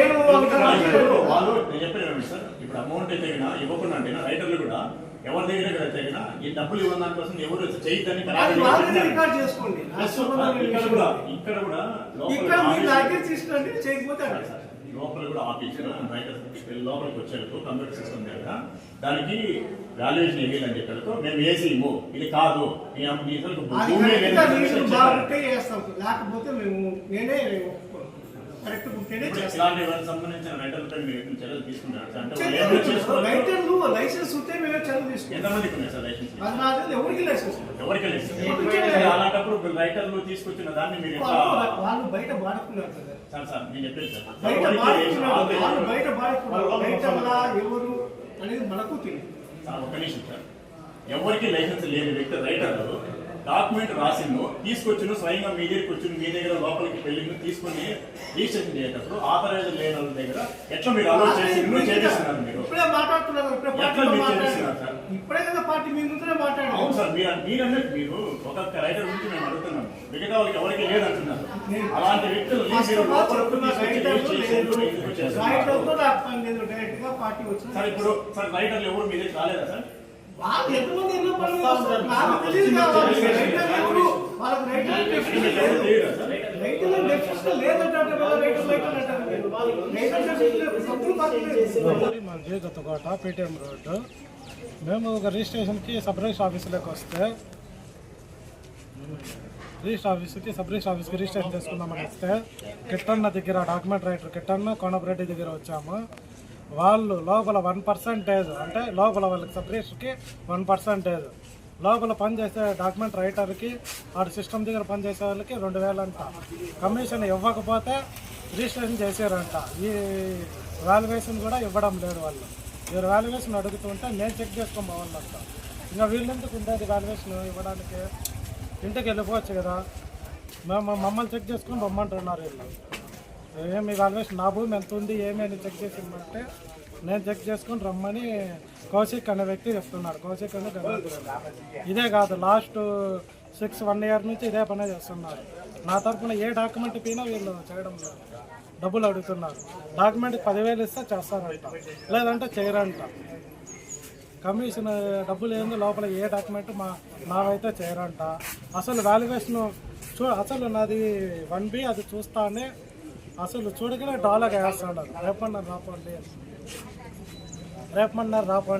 నేను. వాళ్ళు నేను చెప్పాను సార్? ఇప్పుడు అమౌంట్ అయితే ఇవ్వకుండా అంటే రైటర్లు కూడా ఎవరి దగ్గర అయితే గినా ఈ డబ్బులు ఇవ్వడం దానికోసం ఎవరు చేయొద్దని రికార్డ్ చేసుకోండి. ఇక్కడ. కూడా ఇక్కడ కూడా ఇక్కడ మీరు లోపల దగ్గర తీసుకురండి చేయకపోతే లోపల కూడా ఆఫీస్ లోపలికి వచ్చారు. కంప్యూటర్ సిస్టమ్ దగ్గర దానికి వాల్యుయేషన్ వేయాలని చెప్పారు. మేము వేసి ఇవ్వు ఇది కాదు. లేకపోతే మేము నేనే సంబంధించిన చర్యలు. రైటర్లు లైసెన్స్ ఉంటే మేమే లైసెన్స్ ఎవరికి లైసెన్స్. ఎవరికి. సరే, అలాంటప్పుడు రైటర్లు తీసుకొచ్చిన దాన్ని మీరు వాళ్ళు బయట బాడుకున్నారు కదా. సార్ సార్ నేను చెప్పేది సార్. బయట ఎవరికి బాడుకున్నారు ఆల్రెడీ- వాళ్ళు బయట బాడుకున్నారు వాళ్ళు రైటర్లా ఎవరు అనేది మనకు తెలియదు. సార్ ఒక్క నిమిషం సార్. ఎవరికి లైసెన్స్ లేని వ్యక్తి రైటర్లు డాక్యుమెంట్ రాసిండు తీసుకొచ్చిన స్వయంగా మీ దగ్గరికి వచ్చి మీ దగ్గర లోపలికి వెళ్ళి తీసుకుని రిజిస్ట్రేషన్ చేసేటప్పుడు ఆథరైజ్ లేని వాళ్ళ దగ్గర ఎట్లా మీరు అలౌట్ చేసి మీరు? చేపిస్తున్నారు మీరు ఎట్లా మీరు? పార్టీ మీ ముందరే అవును మాట్లాడారు సార్ మీరు మీరన్నట్టు మీరు ఒక్కొక్క రైటర్ గురించి మేము అడుగుతున్నాము మిగతా వాళ్ళకి ఎవరికి లేదంటున్నారు అలాంటి వ్యక్తులు సార్ ఇప్పుడు సార్ రైటర్లు ఎవరు మీ దగ్గర రాలేదా సార్? వాళ్ళు ఎంతమంది ఎన్నో పనులు చేస్తారు. నాకు తెలియదు ఎవరు? వాళ్ళకి లేదంటే అంటారు. మాది గతకోట పేటీఎం రోడ్డు. మేము ఒక రిజిస్ట్రేషన్కి సబ్ రిజిస్టర్ ఆఫీసులోకి వస్తే రిజిస్టర్ ఆఫీస్కి సబ్ రిజిస్టర్ ఆఫీస్కి రిజిస్ట్రేషన్ చేసుకుందామని వస్తే కిట్టన్న దగ్గర డాక్యుమెంట్ రైటర్ కిట్టన్న కోనపరెడ్డి దగ్గర వచ్చాము. వాళ్ళు లోపల వన్ పర్సెంటేజ్ అంటే లోపల వాళ్ళకి సబ్ రిజిస్టర్కి వన్ పర్సెంటేజ్. లోపల పనిచేసే డాక్యుమెంట్ రైటర్కి వాడి సిస్టమ్ దగ్గర పనిచేసే వాళ్ళకి రెండు వేలంట. కమిషన్ ఇవ్వకపోతే రిజిస్ట్రేషన్ చేసారంట. ఈ వాల్యుయేషన్ కూడా ఇవ్వడం లేదు వాళ్ళు. మీరు వాల్యుయేషన్ అడుగుతుంటే నేను చెక్ చేసుకొని పోవాలంట ఇంకా వీళ్ళెందుకు ఉండేది వాల్యుయేషన్ ఇవ్వడానికి? ఇంటికి వెళ్ళిపోవచ్చు కదా. మేము మమ్మల్ని చెక్ చేసుకొని రమ్మంటున్నారు వీళ్ళు. ఏమి వాల్యుయేషన్ నా భూమి ఎంత ఉంది ఏమి అని చెక్ చేసిందంటే నేను చెక్ చేసుకొని రమ్మని కౌశిక్ అనే వ్యక్తి చెప్తున్నాడు. కౌశిక్ అనే ఇదే కాదు లాస్ట్ సిక్స్ వన్ ఇయర్ నుంచి ఇదే పనే చేస్తున్నారు. నా తరఫున ఏ డాక్యుమెంట్ పైన వీళ్ళు చేయడం లేదు. డబ్బులు అడుగుతున్నారు. డాక్యుమెంట్ పదివేలు ఇస్తే చేస్తారంట. లేదంటే చేయరంట. కమిషన్ డబ్బులు ఏంది? లోపల ఏ డాక్యుమెంట్ మా నావైతే చేయరంట. అసలు వాల్యుయేషన్ చూ అసలు నాది వన్ బి అది చూస్తానే అసలు చూడగానే డాలర్ వేస్తాడు. రేపన్నారు రాపండి. రేపన్నారు రాపండి.